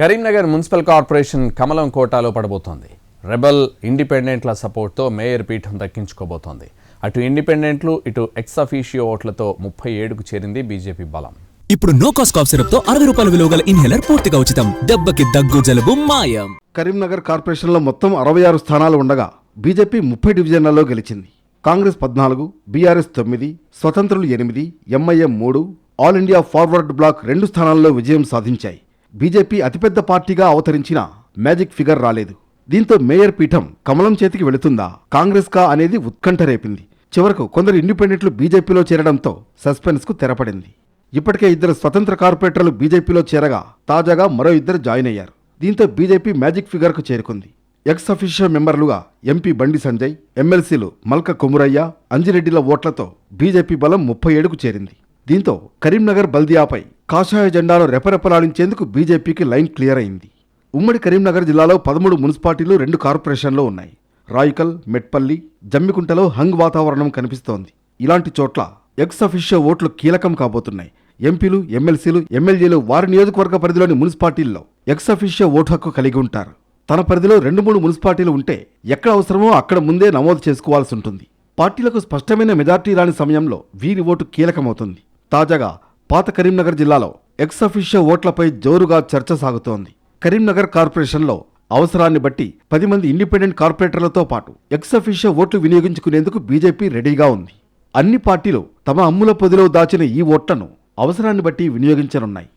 Karimnagar municipal corporation కమలం కోటాలో పడబోతోంది. Rebel ఇండిపెండెంట్ల సపోర్ట్తో మేయర్ పీఠం దక్కించుకోబోతోంది. అటు ఇండిపెండెంట్లు ఇటు ఎక్స్ అఫీషియో ఓట్లతో ముప్పై ఏడుకు చేరింది బీజేపీ బలం. ఇప్పుడు నో కాస్ట్ కాఫ్ సిరప్తో అరవై రూపాయల విలువ గల ఇన్హేలర్ పూర్తిగా ఉచితం. దెబ్బకి దగ్గు జలుబు మాయం. కరీంనగర్ కార్పొరేషన్లో మొత్తం అరవై ఆరు స్థానాలు ఉండగా బీజేపీ ముప్పై డివిజన్లలో గెలిచింది. కాంగ్రెస్ పద్నాలుగు బీఆర్ఎస్ తొమ్మిది స్వతంత్రులు ఎనిమిది ఎంఐఎం మూడు ఆల్ ఇండియా ఫార్వర్డ్ బ్లాక్ రెండు స్థానాల్లో విజయం సాధించాయి. బీజేపీ అతిపెద్ద పార్టీగా అవతరించిన మ్యాజిక్ ఫిగర్ రాలేదు. దీంతో మేయర్ పీఠం కమలం చేతికి వెళుతుందా? కాంగ్రెస్ కా అనేది ఉత్కంఠ రేపింది. చివరకు కొందరు ఇండిపెండెంట్లు బీజేపీలో చేరడంతో సస్పెన్స్కు తెరపడింది. ఇప్పటికే ఇద్దరు స్వతంత్ర కార్పొరేటర్లు బీజేపీలో చేరగా తాజాగా మరో ఇద్దరు జాయిన్ అయ్యారు. దీంతో బీజేపీ మ్యాజిక్ ఫిగర్కు చేరుకుంది. X official మెంబర్లుగా MP Bandi Sanjay ఎమ్మెల్సీలు మల్క కొమురయ్య అంజిరెడ్డిల ఓట్లతో బీజేపీ బలం ముప్పై ఏడుకు చేరింది. దీంతో కరీంనగర్ బల్దియాపై కాషాయ జెండాను రెపరెపలాడించేందుకు బీజేపీకి లైన్ క్లియర్ అయింది. ఉమ్మడి కరీంనగర్ జిల్లాలో పదమూడు మున్సిపాలిటీలు రెండు కార్పొరేషన్లు ఉన్నాయి. రాయికల్ మెట్పల్లి జమ్మికుంటలో హంగ్ వాతావరణం కనిపిస్తోంది. ఇలాంటి చోట్ల ఎక్స్ అఫిషియో ఓట్లు కీలకం కాబోతున్నాయి. ఎంపీలు ఎమ్మెల్సీలు ఎమ్మెల్యేలు వారి నియోజకవర్గ పరిధిలోని మున్సిపాలిటీల్లో ఎక్స్ అఫిషియో ఓటు హక్కు కలిగి ఉంటారు. తన పరిధిలో రెండు మూడు మున్సిపాలిటీలు ఉంటే ఎక్కడ అవసరమో అక్కడ ముందే నమోదు చేసుకోవాల్సి ఉంటుంది. పార్టీలకు స్పష్టమైన మెజార్టీ రాని సమయంలో వీరి ఓటు కీలకమవుతుంది. తాజాగా పాత కరీంనగర్ జిల్లాలో ఎక్స్ ఓట్లపై జోరుగా చర్చ సాగుతోంది. కరీంనగర్ కార్పొరేషన్లో అవసరాన్ని బట్టి పది మంది ఇండిపెండెంట్ కార్పొరేటర్లతో పాటు ఎక్స్ ఓట్లు వినియోగించుకునేందుకు బీజేపీ రెడీగా ఉంది. అన్ని పార్టీలు తమ అమ్ముల పొదిలో దాచిన ఈ ఓట్లను అవసరాన్ని బట్టి వినియోగించనున్నాయి.